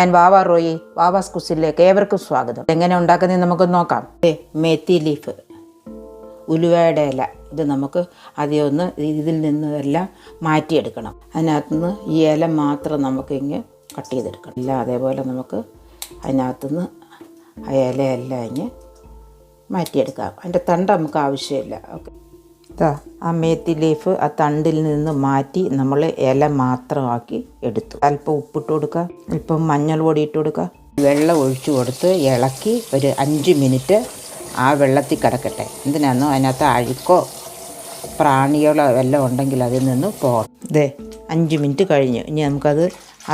ഞാൻ വാവാ റോയി വാവാസ് കുസിലേക്ക് ഏവർക്കും സ്വാഗതം. എങ്ങനെ ഉണ്ടാക്കുന്നത് നമുക്ക് നോക്കാം. മേത്തി ലീഫ് ഉലുവയുടെ ഇല. ഇത് നമുക്ക് ആദ്യം ഒന്ന് ഇതിൽ നിന്നെല്ലാം മാറ്റിയെടുക്കണം. അതിനകത്തുനിന്ന് ഈ ഇല മാത്രം നമുക്ക് ഇങ്ങ് കട്ട് ചെയ്തെടുക്കണം. ഇല്ല അതേപോലെ നമുക്ക് അതിനകത്തുനിന്ന് ആ ഇലയെല്ലാം ഇങ്ങ് മാറ്റിയെടുക്കാം. അതിന്റെ തണ്ട് നമുക്ക് ആവശ്യമില്ല. ഓക്കെ. ആ മേത്തി ലീഫ് ആ തണ്ടിൽ നിന്ന് മാറ്റി നമ്മൾ ഇല മാത്രമാക്കി എടുത്തു. അല്പം ഉപ്പിട്ട് കൊടുക്കുക അല്പം മഞ്ഞൾ പൊടി ഇട്ട് കൊടുക്കുക വെള്ളം ഒഴിച്ചു കൊടുത്ത് ഇളക്കി ഒരു അഞ്ച് മിനിറ്റ് ആ വെള്ളത്തിൽ കിടക്കട്ടെ. എന്തിനാണെന്നോ അതിനകത്ത് അഴുക്കോ പ്രാണികളോ എല്ലാം ഉണ്ടെങ്കിൽ അതിൽ നിന്ന് പോകണം ഇതേ അഞ്ച് മിനിറ്റ് കഴിഞ്ഞു. ഇനി നമുക്കത്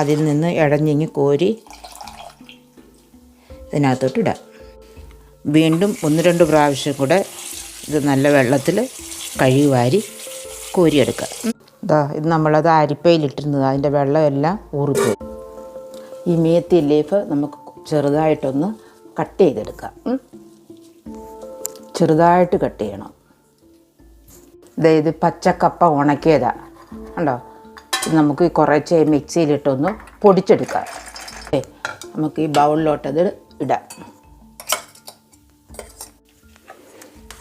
അതിൽ നിന്ന് ഇടഞ്ഞിങ്ങി കോരി ഇതിനകത്തോട്ട് ഇടാം. വീണ്ടും ഒന്ന് രണ്ട് പ്രാവശ്യം കൂടെ ഇത് നല്ല വെള്ളത്തിൽ കഴുകി വാരി കോരിയെടുക്കുക. ഇതാ ഇത് നമ്മളത് അരിപ്പയിലിട്ടിരുന്നത്. അതിന്റെ വെള്ളമെല്ലാം ഊറിപ്പോയി. ഈ മേത്തി ലീഫ് നമുക്ക് ചെറുതായിട്ടൊന്ന് കട്ട് ചെയ്തെടുക്കാം. ചെറുതായിട്ട് കട്ട് ചെയ്യണം. ഇത് പച്ചക്കപ്പ ഉണക്കിയതാ. ഉണ്ടോ നമുക്ക് കുറച്ച് മിക്സിയിലിട്ടൊന്ന് പൊടിച്ചെടുക്കാം. നമുക്ക് ഈ ബൗളിലോട്ടത് ഇടാം.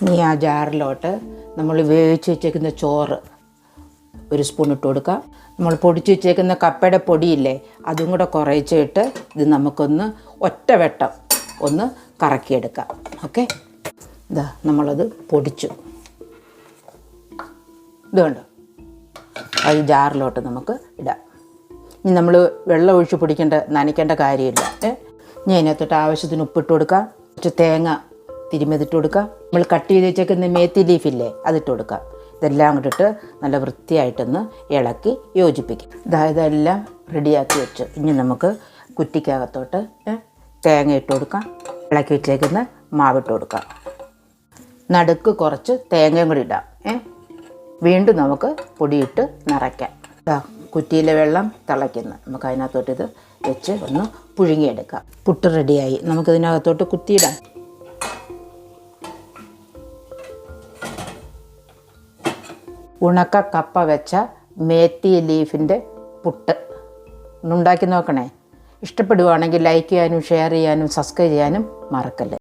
ഇനി ആ ജാറിലോട്ട് നമ്മൾ വേവിച്ച് വെച്ചേക്കുന്ന ചോറ് ഒരു സ്പൂൺ ഇട്ട് കൊടുക്കുക നമ്മൾ പൊടിച്ച് വെച്ചേക്കുന്ന കപ്പയുടെ പൊടിയില്ലേ അതും കൂടെ കുറേച്ചിട്ട് ഇത് നമുക്കൊന്ന് ഒറ്റ വെട്ടം ഒന്ന് കറക്കിയെടുക്കാം. ഓക്കെ? ഇതാ നമ്മളത് പൊടിച്ചു. ഇതുകൊണ്ട് കണ്ടോ? അത് ജാറിലോട്ട് നമുക്ക് ഇടാം. ഇനി നമ്മൾ വെള്ളം ഒഴിച്ച് പിടിക്കേണ്ട നനയ്ക്കേണ്ട കാര്യമില്ല. ഇനി അതിനകത്തോട്ട് ആവശ്യത്തിന് ഉപ്പിട്ട് കൊടുക്കുക കുറച്ച് തേങ്ങ തിരുമ്മതിട്ട് കൊടുക്കുക. നമ്മൾ കട്ട് ചെയ്ത് വെച്ചേക്കുന്ന മേത്തി ലീഫില്ലേ അതിട്ട് കൊടുക്കുക. ഇതെല്ലാം കൂടിട്ട് നല്ല വൃത്തിയായിട്ടൊന്ന് ഇളക്കി യോജിപ്പിക്കും അതായത് എല്ലാം റെഡിയാക്കി വെച്ചു. ഇനി നമുക്ക് കുറ്റിക്കകത്തോട്ട് തേങ്ങ ഇട്ട് കൊടുക്കാം. ഇളക്കി വെച്ചേക്കുന്ന മാവിട്ട് കൊടുക്കാം. നടുക്ക് കുറച്ച് തേങ്ങയും കൂടി ഇടാം വീണ്ടും നമുക്ക് പൊടിയിട്ട് നിറയ്ക്കാം. കുറ്റിയിലെ വെള്ളം തിളയ്ക്കുന്നു. നമുക്ക് അതിനകത്തോട്ട് ഇത് വെച്ച് ഒന്ന് പുഴുങ്ങിയെടുക്കാം. പുട്ട് റെഡിയായി നമുക്കിതിനകത്തോട്ട് കുത്തിയിടാം. ഉണക്ക കപ്പ വെച്ച മേത്തി ലീഫിന്റെ പുട്ട്. ഒന്നുണ്ടാക്കി നോക്കണേ. ഇഷ്ടപ്പെടുവാണെങ്കിൽ ലൈക്ക് ചെയ്യാനും ഷെയർ ചെയ്യാനും സബ്സ്ക്രൈബ് ചെയ്യാനും മറക്കല്ലേ.